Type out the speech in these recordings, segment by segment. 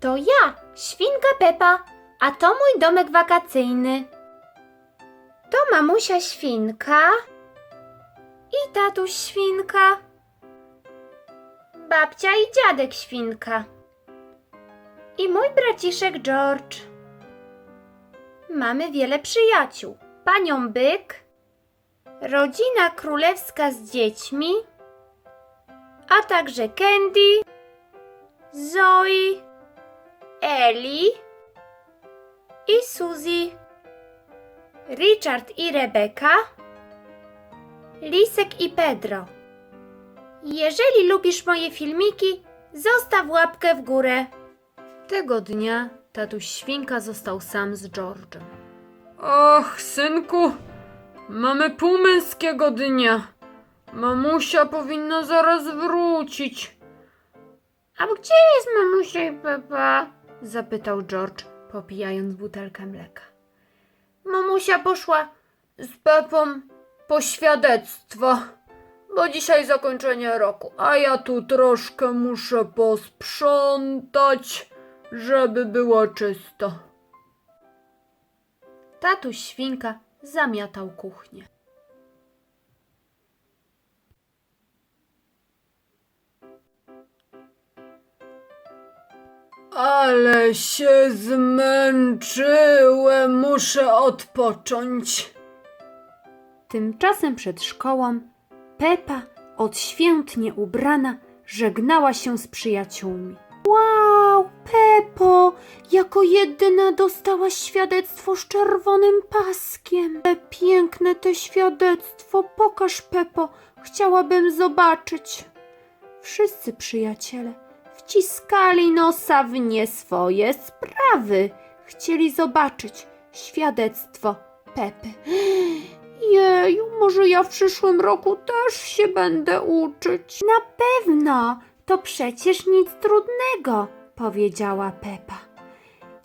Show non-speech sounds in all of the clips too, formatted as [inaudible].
To ja, świnka Pepa, a to mój domek wakacyjny. To mamusia świnka i tatuś świnka, babcia i dziadek świnka i mój braciszek George. Mamy wiele przyjaciół. Panią Byk, rodzina królewska z dziećmi, a także Candy, Zoe, Eli i Suzy, Richard i Rebeka, Lisek i Pedro. Jeżeli lubisz moje filmiki, zostaw łapkę w górę. Tego dnia tatuś świnka został sam z George'em. Och, synku, mamy półmęskiego dnia. Mamusia powinna zaraz wrócić. A gdzie jest mamusia i Pepa? Zapytał George, popijając butelkę mleka. Mamusia poszła Z Pepą po świadectwo, bo dzisiaj zakończenie roku, a ja tu troszkę muszę posprzątać, żeby było czysto. Tatuś świnka zamiatał kuchnię. Ale się zmęczyłem, muszę odpocząć. Tymczasem przed szkołą Pepa, odświętnie ubrana, żegnała się z przyjaciółmi. Wow, Pepo, jako jedyna dostałaś świadectwo z czerwonym paskiem. Piękne te świadectwo, pokaż Pepo, chciałabym zobaczyć. Wszyscy przyjaciele wciskali nosa w nie swoje sprawy. Chcieli zobaczyć świadectwo Pepy. Jeju, może ja w przyszłym roku też się będę uczyć. Na pewno, to przecież nic trudnego, powiedziała Pepa.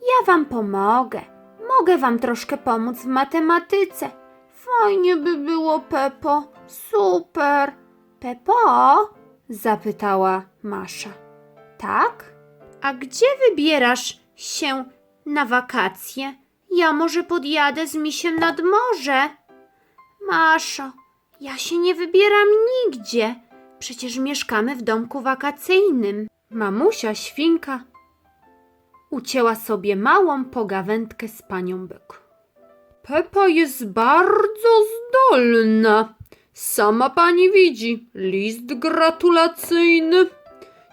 Ja wam pomogę. Mogę wam troszkę pomóc w matematyce. Fajnie by było, Pepo. Super. Pepo? zapytała Masza. Tak? A gdzie wybierasz się na wakacje? Ja może podjadę z misiem nad morze. Maszo, ja się nie wybieram nigdzie. Przecież mieszkamy w domku wakacyjnym. Mamusia świnka ucięła sobie małą pogawędkę z panią byk. Pepa jest bardzo zdolna. Sama pani widzi, list gratulacyjny,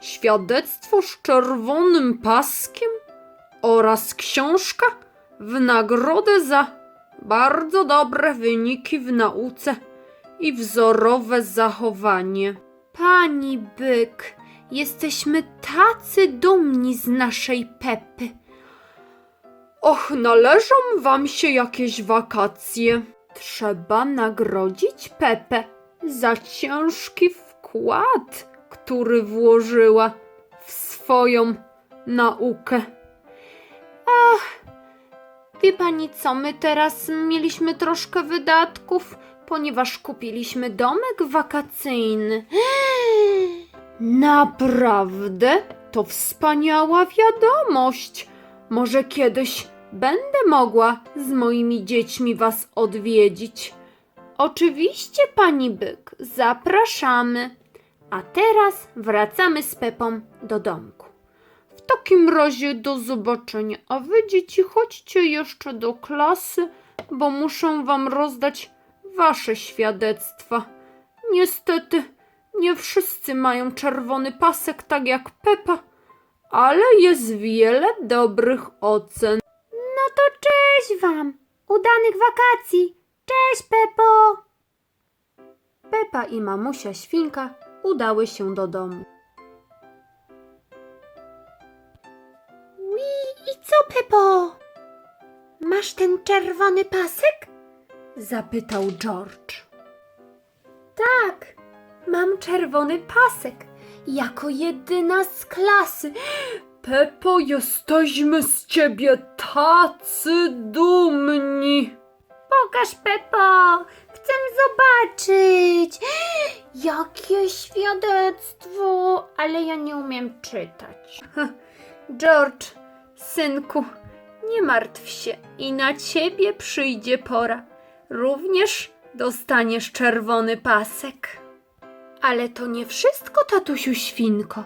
świadectwo z czerwonym paskiem oraz książka w nagrodę za bardzo dobre wyniki w nauce i wzorowe zachowanie. Pani byk, jesteśmy tacy dumni z naszej Pepy. Och, należą wam się jakieś wakacje. Trzeba nagrodzić Pepę za ciężki wkład, który włożyła w swoją naukę. Wie pani co, my teraz mieliśmy troszkę wydatków, ponieważ kupiliśmy domek wakacyjny. Naprawdę? To wspaniała wiadomość. Może kiedyś będę mogła z moimi dziećmi was odwiedzić. Oczywiście, pani byk, zapraszamy. A teraz wracamy z Pepą do domku. W takim razie do zobaczenia. A wy dzieci chodźcie jeszcze do klasy, bo muszę wam rozdać wasze świadectwa. Niestety nie wszyscy mają czerwony pasek tak jak Pepa, ale jest wiele dobrych ocen. No to cześć wam! Udanych wakacji! Cześć, Pepo! Pepa i mamusia świnka udały się do domu. Ui, i co, Pepo? Masz ten czerwony pasek? Zapytał George. Tak, mam czerwony pasek. Jako jedyna z klasy. Pepo, jesteśmy z ciebie tacy dumni. Jakie świadectwo! Ale ja nie umiem czytać. George, synku, nie martw się i na ciebie przyjdzie pora. Również dostaniesz czerwony pasek. Ale to nie wszystko, tatusiu świnko.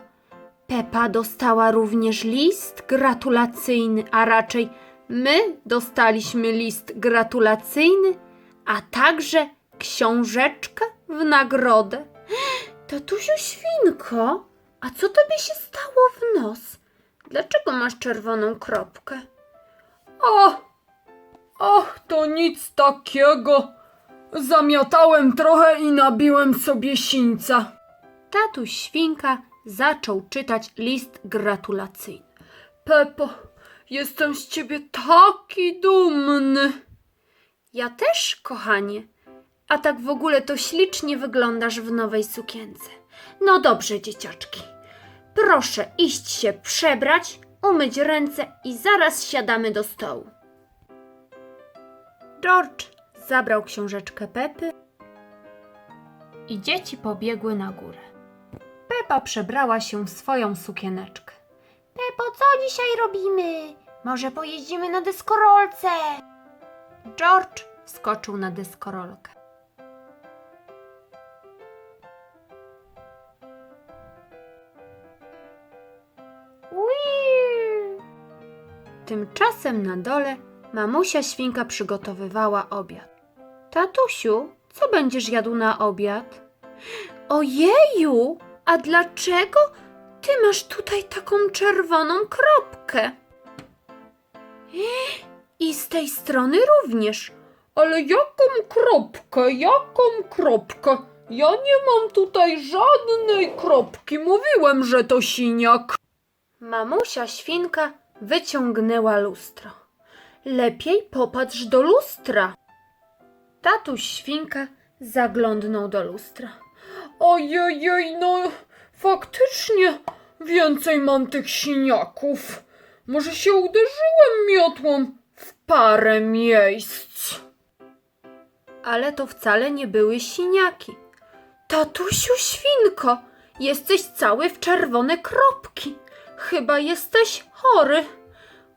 Pepa dostała również list gratulacyjny, a raczej my dostaliśmy list gratulacyjny, a także książeczkę w nagrodę. Tatusiu świnko, a co tobie się stało w nos? Dlaczego masz czerwoną kropkę? O! Ach, to nic takiego. Zamiatałem trochę i nabiłem sobie sińca. Tatuś świnka zaczął czytać list gratulacyjny. Pepo, jestem z ciebie taki dumny. Ja też, kochanie. A tak w ogóle to ślicznie wyglądasz w nowej sukience. No dobrze, dzieciaczki. Proszę iść się przebrać, umyć ręce i zaraz siadamy do stołu. George zabrał książeczkę Pepy i dzieci pobiegły na górę. Pepa przebrała się w swoją sukieneczkę. Pepo, co dzisiaj robimy? Może pojeździmy na deskorolce? George wskoczył na deskorolkę. Tymczasem na dole mamusia świnka przygotowywała obiad. Tatusiu, co będziesz jadł na obiad? Ojeju, a dlaczego ty masz tutaj taką czerwoną kropkę? I z tej strony również. Ale jaką kropkę, jaką kropkę? Ja nie mam tutaj żadnej kropki. Mówiłem, że to siniak. Mamusia świnka wyciągnęła lustro. Lepiej popatrz do lustra. Tatuś świnka zaglądnął do lustra. Ojej, no faktycznie więcej mam tych siniaków. Może się uderzyłem miotłą w parę miejsc. Ale to wcale nie były siniaki. Tatusiu świnko, jesteś cały w czerwone kropki. Chyba jesteś chory.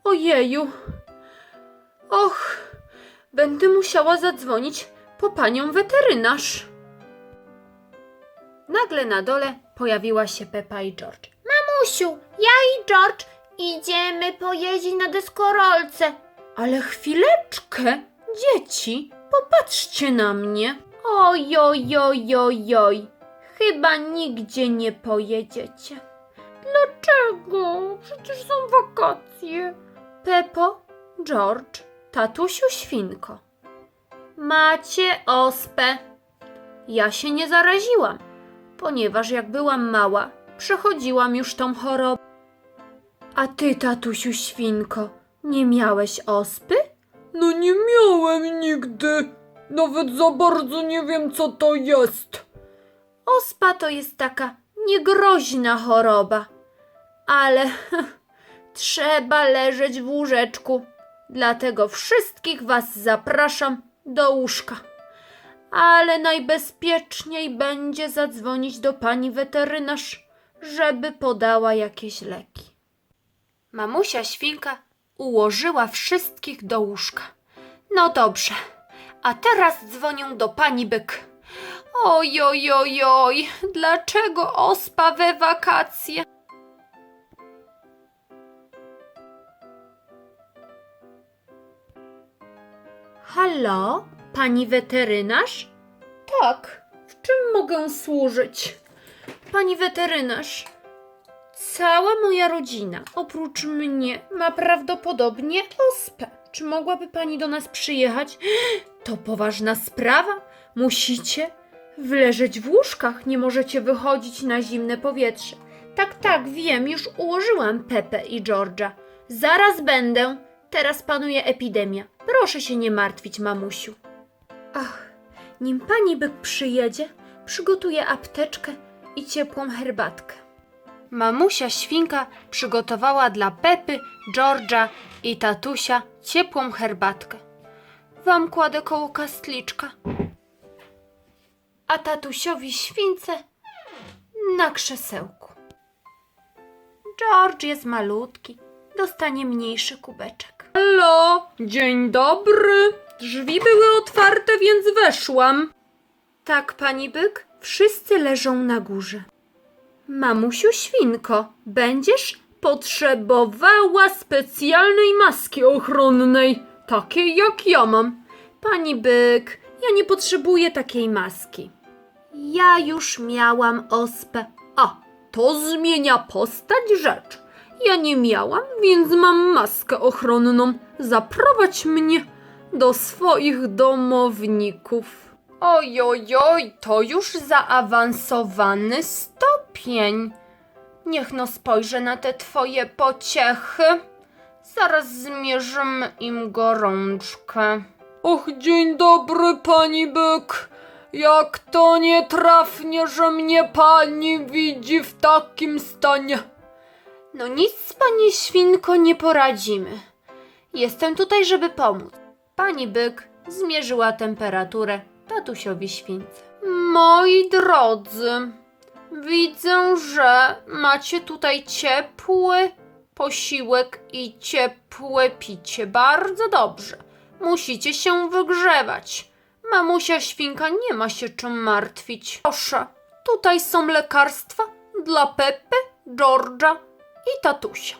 Ojeju. Och, będę musiała zadzwonić po panią weterynarz. Nagle na dole pojawiła się Pepa i George. Mamusiu, ja i George idziemy pojeździć na deskorolce. Ale chwileczkę, dzieci, popatrzcie na mnie. Oj, oj, oj, oj, oj. Chyba nigdzie nie pojedziecie. Dlaczego? Przecież są wakacje. Pepo, George, tatusiu świnko. Macie ospę. Ja się nie zaraziłam, ponieważ jak byłam mała, przechodziłam już tą chorobę. A ty, tatusiu świnko, nie miałeś ospy? No nie miałem nigdy. Nawet za bardzo nie wiem, co to jest. Ospa to jest taka niegroźna choroba, ale [laughs] trzeba leżeć w łóżeczku. Dlatego wszystkich Was zapraszam do łóżka. Ale najbezpieczniej będzie zadzwonić do pani weterynarz, żeby podała jakieś leki. Mamusia świnka ułożyła wszystkich do łóżka. No dobrze, a teraz dzwonią do pani byk. Oj, oj, oj, oj, dlaczego ospa we wakacje? Halo, pani weterynarz? Tak, w czym mogę służyć? Pani weterynarz, cała moja rodzina, oprócz mnie, ma prawdopodobnie ospę. Czy mogłaby pani do nas przyjechać? To poważna sprawa. Musicie wleżeć w łóżkach, nie możecie wychodzić na zimne powietrze. Tak, tak, wiem, już ułożyłam Pepe i George'a. Zaraz będę. Teraz panuje epidemia. Proszę się nie martwić, mamusiu. Ach, nim pani byk przyjedzie, przygotuję apteczkę i ciepłą herbatkę. Mamusia świnka przygotowała dla Pepy, George'a i tatusia ciepłą herbatkę. Wam kładę koło kastliczka, a tatusiowi śwince na krzesełku. George jest malutki. Dostanie mniejszy kubeczek. Halo, dzień dobry. Drzwi były otwarte, więc weszłam. Tak, pani byk, wszyscy leżą na górze. Mamusiu świnko, będziesz Potrzebowała specjalnej maski ochronnej, takiej jak ja mam. Pani byk, ja nie potrzebuję takiej maski. Ja już miałam ospę. A, to zmienia postać rzecz. Ja nie miałam, więc mam maskę ochronną. Zaprowadź mnie do swoich domowników. Oj, oj, oj, to już zaawansowany stopień. Niech no spojrzę na te twoje pociechy. Zaraz zmierzymy im gorączkę. Och, dzień dobry, pani byk. Jak to nietrafnie, że mnie pani widzi w takim stanie. No nic, pani świnko, nie poradzimy. Jestem tutaj, żeby pomóc. Pani byk zmierzyła temperaturę tatusiowi śwince. Moi drodzy, widzę, że macie tutaj ciepły posiłek i ciepłe picie. Bardzo dobrze. Musicie się wygrzewać. Mamusia świnka nie ma się czym martwić. Proszę, tutaj są lekarstwa dla Pepy, George'a i tatusia.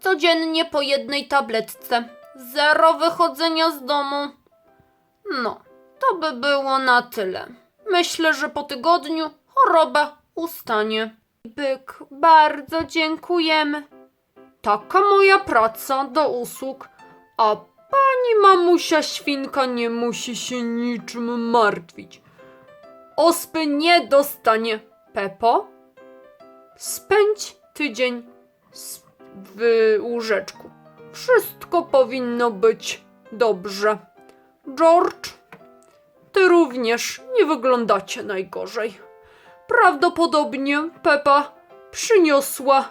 Codziennie po jednej tabletce. Zero wychodzenia z domu. No, to by było na tyle. Myślę, że po tygodniu choroba ustanie. Byk, bardzo dziękujemy. Taka moja praca do usług, a pani mamusia świnka nie musi się niczym martwić. Ospy nie dostanie. Pepo, spędź tydzień w łóżeczku. Wszystko powinno być dobrze. George, ty również nie wyglądacie najgorzej. Prawdopodobnie Pepa przyniosła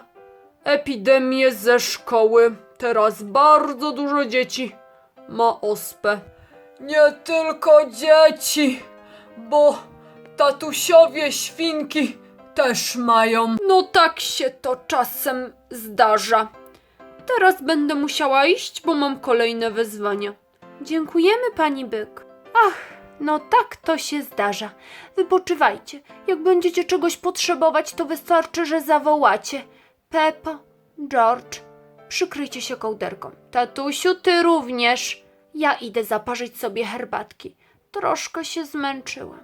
epidemię ze szkoły. Teraz bardzo dużo dzieci ma ospę. Nie tylko dzieci, bo tatusiowie świnki też mają. No tak się to czasem zdarza. Teraz będę musiała iść, bo mam kolejne wyzwania. Dziękujemy, pani byk. Ach, no tak to się zdarza. Wypoczywajcie. Jak będziecie czegoś potrzebować, to wystarczy, że zawołacie. Pepo, George, przykryjcie się kołderką. Tatusiu, ty również. Ja idę zaparzyć sobie herbatki. Troszkę się zmęczyłam.